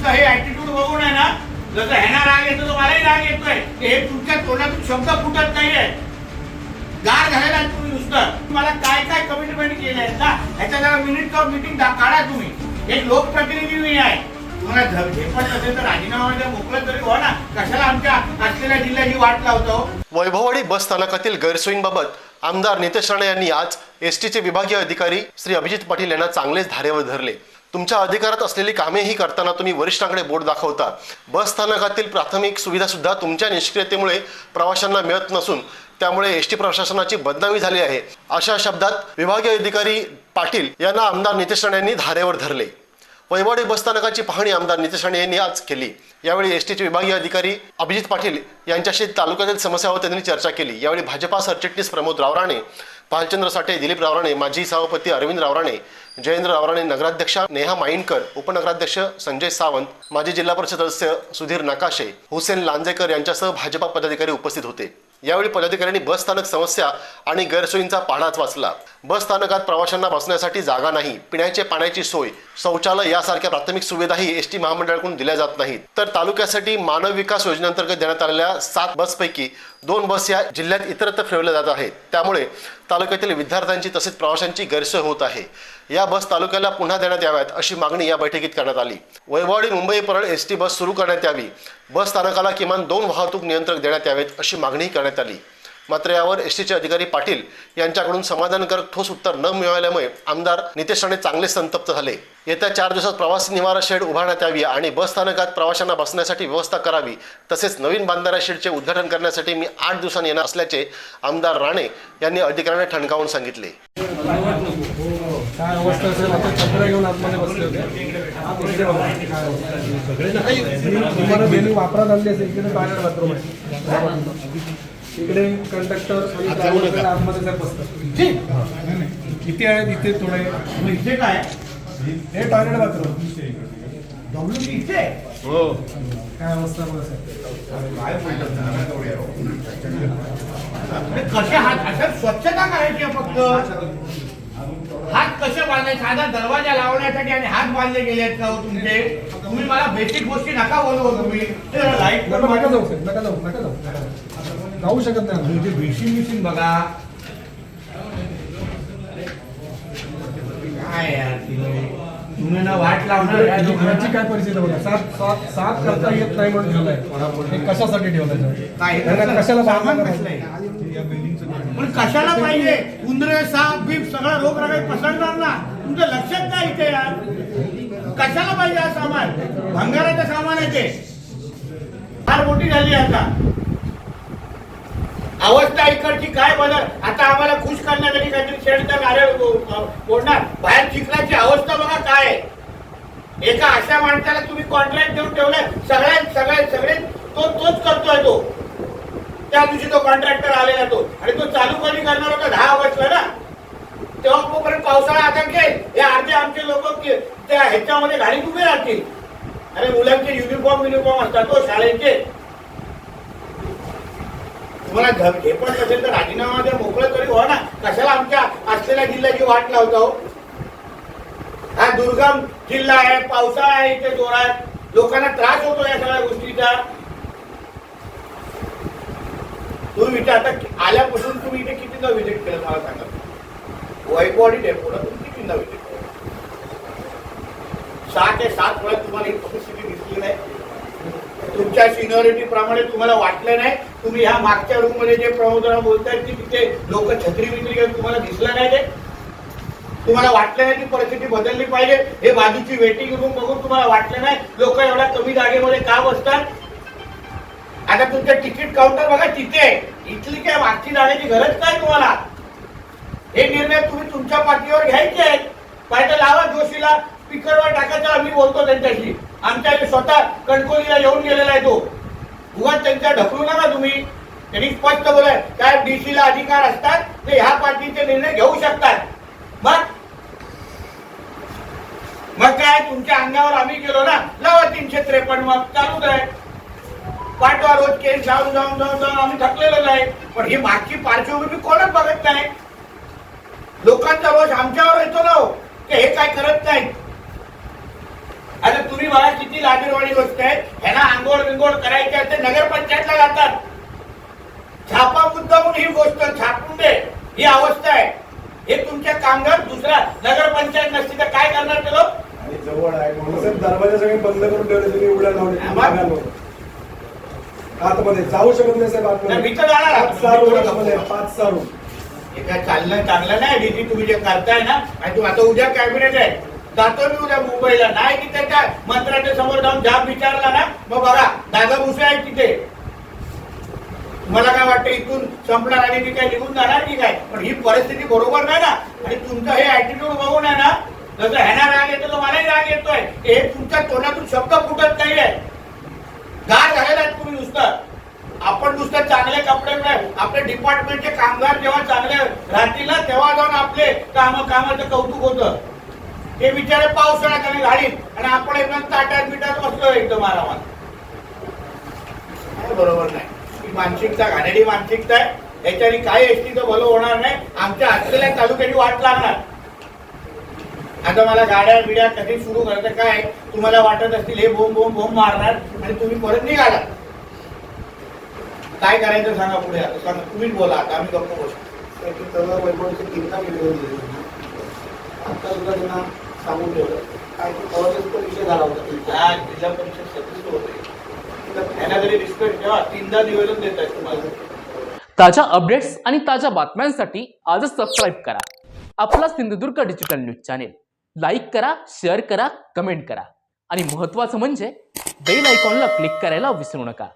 तुमचं हे ऍटिट्यूड बघून आहे ना जसं ह्यांना राग येतो तो मलाही राग येतोय. हे तुमच्या तोंडातून शब्द फुटत नाहीये. गार झालेला तुम्ही नुसतं. तुम्हाला काय काय कमिटमेंट केले आहेत ना ह्याच्या जरा मिनिट ऑफ मिटिंग काढा तुम्ही. एक लोकप्रतिनिधी मी आहे. तुम्हाला झ- झेपत नसेल तर राजीनामा द्या मोकळं तरी हो ना. कशाला आमच्या असलेल्या जिल्ह्याची वाट लावतो? वैभववाडी बस स्थानकातील गैरसोयींबाबत आमदार नितेश राणे यांनी आज एसटीचे विभागीय अधिकारी श्री अभिजित पाटील यांना चांगलेच धारेवर धरले. तुमच्या अधिकारात असलेली कामेही करताना तुम्ही वरिष्ठांकडे बोट दाखवता. बस स्थानकातील प्राथमिक सुविधासुद्धा तुमच्या निष्क्रियतेमुळे प्रवाशांना मिळत नसून त्यामुळे एस टी प्रशासनाची बदनामी झाली आहे. अशा शब्दात विभागीय अधिकारी पाटील यांना आमदार नितेश राणे यांनी धारेवर धरले. वैवाडी बसस्थानकाची पाहणी आमदार नितेश राणे यांनी आज केली. यावेळी एस टीचे विभागीय अधिकारी अभिजित पाटील यांच्याशी तालुक्यातील समस्यावर त्यांनी चर्चा केली. यावेळी भाजपा सरचिटणीस प्रमोद रावराणे भालचंद्र साठे दिलीप रावराणे माजी सभापती अरविंद रावराणे जयेंद्र रावराणे नगराध्यक्षा नेहा माईनकर उपनगराध्यक्ष संजय सावंत माजी जिल्हा परिषद सदस्य सुधीर नकाशे हुसेन लांजेकर यांच्यासह भाजपा पदाधिकारी उपस्थित होते. यावेळी पदाधिकाऱ्यांनी बस स्थानक समस्या आणि गैरसोयींचा पाढाच वाचला. बस स्थानकात प्रवाशांना बसण्यासाठी जागा नाही पिण्याचे पाण्याची सोय शौचालय यासारख्या प्राथमिक सुविधाही एस टी महामंडळाकडून दिल्या जात नाहीत. तर तालुक्यासाठी मानव विकास योजनेअंतर्गत देण्यात आलेल्या सात बसपैकी दोन बस या जिल्ह्यात इतरत्र फिरवल्या जात आहेत. त्यामुळे तालुक्यातील विद्यार्थ्यांची तसेच प्रवाशांची गैरसोय होत आहे. या बस तालुक्याला पुन्हा देण्यात याव्यात अशी मागणी या बैठकीत करण्यात आली. Vaibhavwadi Mumbai Parel S T bus सुरू करण्यात यावी. बस स्थानकाला किमान दोन वाहतूक नियंत्रक देण्यात यावेत अशी मागणीही करण्यात आली. मात्र यावर एस टीचे अधिकारी पाटील यांच्याकडून समाधानकारक ठोस उत्तर न मिळाल्यामुळे आमदार नितेश राणे चांगले संतप्त झाले. येत्या चार दिवसात प्रवासी निवारा शेड उभारण्यात यावी आणि बस स्थानकात प्रवाशांना बसण्यासाठी व्यवस्था करावी तसेच नवीन बांधारा शेडचे उद्घाटन करण्यासाठी मी आठ दिवसांनी येणार असल्याचे आमदार राणे यांनी अधिकाऱ्यांना ठणकावून सांगितले. काय अवस्था असेल आता चपड्या घेऊन आतमध्ये बसले होते. इकडे बघा काय अवस्था आहे. तुम्हाला वेन्यू वापरात आणली असेल इकडे आहे कंडक्टर आतमध्ये सर बसतात. हा. किती आहेत इथे थोडे. इथे काय हे टॉयलेट बाथरूम डब्ल्यू इथे काय अवस्था कसे हात स्वच्छता करायची आहे फक्त? कसे बांधायचे साधा दरवाजा लावण्यासाठी आणि हात बांधले गेले आहेत का हो तुमचे? तुम्ही मला बेसिक गोष्टी नका बोलू हो तुम्ही. लाइट नका जाऊ साहेब नका जाऊ नका जाऊ नका जाऊ. जाऊ शकत नाही. तुमची भिशीन मिशीन बघा. काय यार तुम्ही तुम्ही ना वाट लावणार लोकांची काय परिस्थिती आहे बघा. सात सात सात करता येत नाही म्हणून ठेवलाय. हे कशासाठी ठेवलाय हे? कशाला सामान पण कशाला पाहिजे? उंदरे साप बीप सगळा रोग रागाई पसरणार ना. तुमचं लक्षात काय इथे यार. कशाला पाहिजे हा सामान? भंगाराचं सामान आहे ते. फार मोठी झाली आता. अवस्था इकडची काय बदल? आता आम्हाला खुश करण्यासाठी काहीतरी शेडचा नारळ फोडणार बाहेर चिखलाची अवस्था बघा काय आहे. एका अशा माणसाला तुम्ही कॉन्ट्रॅक्ट देऊन ठेवलाय. सगळ्यात सगळ्यात सगळे तो तोच करतोय तो. त्या दिवशी तो कॉन्ट्रॅक्टर आलेला तो. आणि तो चालू कधी करणार होता? दहा ऑगस्टला ना. तेव्हा तोपर्यंत पावसाळा आता घेईल हे अर्धे आमचे लोक त्या ह्याच्यामध्ये घालीत उभे राहतील. अरे मुलांचे युनिफॉर्म युनिफॉर्म असतात तो शाळेचे. तुम्हाला धे पण असेल तर राजीनामा द्या मोकळं तरी हो ना. कशाला आमच्या असलेल्या जिल्ह्याची वाट लावता हो? हा दुर्गम जिल्हा आहे पावसाळा आहे इथे जोरात. लोकांना त्रास होतो या सगळ्या गोष्टीचा. तुम्ही विचार आता आल्यापासून तुम्ही इथे कितीदा विजिट केलं मला सांगा. वैभववाडी डेपोला तुम्ही कितीदा विजिट केलं? सहा ते सात वेळा तुम्हाला ही परिस्थिती दिसली नाही. तुमच्या सिनियरिटी प्रमाणे तुम्हाला वाटलं नाही. तुम्ही ह्या मागच्या रूममध्ये जे प्रमोदरा बोलतायत की तिथे लोक छत्री विक्री घेऊन तुम्हाला दिसलं नाही ते. तुम्हाला वाटलं नाही ती परिस्थिती बदलली पाहिजे. हे बाजूची वेटिंग रूम बघून तुम्हाला वाटलं नाही. लोक एवढ्या कमी जागेमध्ये का बसतात? आता तुमचं तिकीट काउंटर बघा तिथे. इथली काय मागची जाण्याची गरज काय तुम्हाला? हे निर्णय तुम्ही तुमच्या पाठीवर घ्यायचे आहेत. पाहिजे लावा जोशीला स्पीकरवर टाकायचा आम्ही बोलतो त्यांच्याशी. आमच्या इथे स्वतः कणकोलीला येऊन गेलेला आहे तो. उगाच त्यांच्या ढकलू नका तुम्ही. त्यांनी स्पष्ट बोलाय काय डीसीला अधिकार असतात ते ह्या पार्टीचे निर्णय घेऊ शकतात. मग? मग काय तुमच्या अंगावर आम्ही गेलो ना? लावा तीनशे त्रेपन्न मग चालूच आहे पाठवा रोज केस जाऊन जाऊन जाऊन जाऊन आम्ही थकलेलो नाही पण ही मागची पार्श्वभूमी कोणच बघत नाही. लोकांचा रोष आमच्यावर येतो ना हो, की हे काय करत नाहीत. आता तुम्ही बघा किती लाजीरवाणी गोष्ट आहे. ह्यांना आंघोळ बिंगोळ करायची असते नगरपंचायतला जातात. छापा मुद्दा म्हणून ही गोष्ट छापून दे. ही अवस्था आहे. हे तुमच्या कामगार दुसरा नगरपंचायत नसती तर काय करणार ते लोक? आणि जवळ आहे म्हणून दरवाजा सगळे बंद करून ठेवले तुम्ही उड्या लावले. आतमध्ये. जाऊ शकत नाही साहेब नाही, आतमध्ये मी तर जाणार आहे. पाच सहा रूम आतमध्ये. आहे, पाच सहा रूम हे काय चाललं चांगलं नाही डीजी तुम्ही जे करताय ना आणि तू आता उद्या कॅबिनेट आहे. जातो मी उद्या मुंबईला. नाही की त्याच्या मंत्र्याच्या समोर जाऊन जाब विचारला ना मग बघा दादा भुसे आहेत तिथे. मला काय वाटतं इथून संपणार आणि मी काय निघून जाणार की काय? पण ही परिस्थिती बरोबर नाही ना. आणि तुमचं हे ऍटिट्यूड बघून आहे ना जसं ह्याना राग येतो तो मलाही राग येतोय. हे तुमच्या तोंडातून शब्द फुटत नाहीये गार झालेला आहे तुम्ही नुसतं आपण नुसतं चांगले कपडे नाही आपले डिपार्टमेंटचे कामगार जेव्हा चांगले राहतील ना तेव्हा जाऊन आपले काम कामाचं कौतुक होतं. ते बिचारे पावसाळ्यात आणि घालीत आणि आपण एकदम ताट्यात बिटात बसलो एकदम आरामात. बरोबर नाही. ही मानसिकता घाणेरी मानसिकता आहे. याच्याने काय एसटीचं भलं होणार नाही. आमच्या असलेल्या तालुक्याची वाट लागणार. आता मला गाड्या बिड्या कधी सुरू करायचं काय तुम्हाला वाटत असतील हे बोंब बोंब बोंब मारणार. आणि तुम्ही परत निघाला काय करायचं सांगा पुढे. आता सांगा तुम्हीच बोला आता आम्ही गप्प बसतो सगळं वैभवची चिंता केली होती. आता सुद्धा त्यांना सांगून ठेवलं. काय झाला होता. हा जिल्हा परिषद सदस्य होते. त्यांना तरी रिस्पेक्ट ठेवा तीनदा निवेदन देत आहेत तुम्हाला. ताज्या अपडेट्स आणि ताज्या बातम्यांसाठी आजच सबस्क्राईब करा. आपला Sindhudurg digital news channel like करा शेअर करा कमेंट करा. आणि महत्त्वाचं म्हणजे बेल आयकॉनला क्लिक करायला विसरू नका.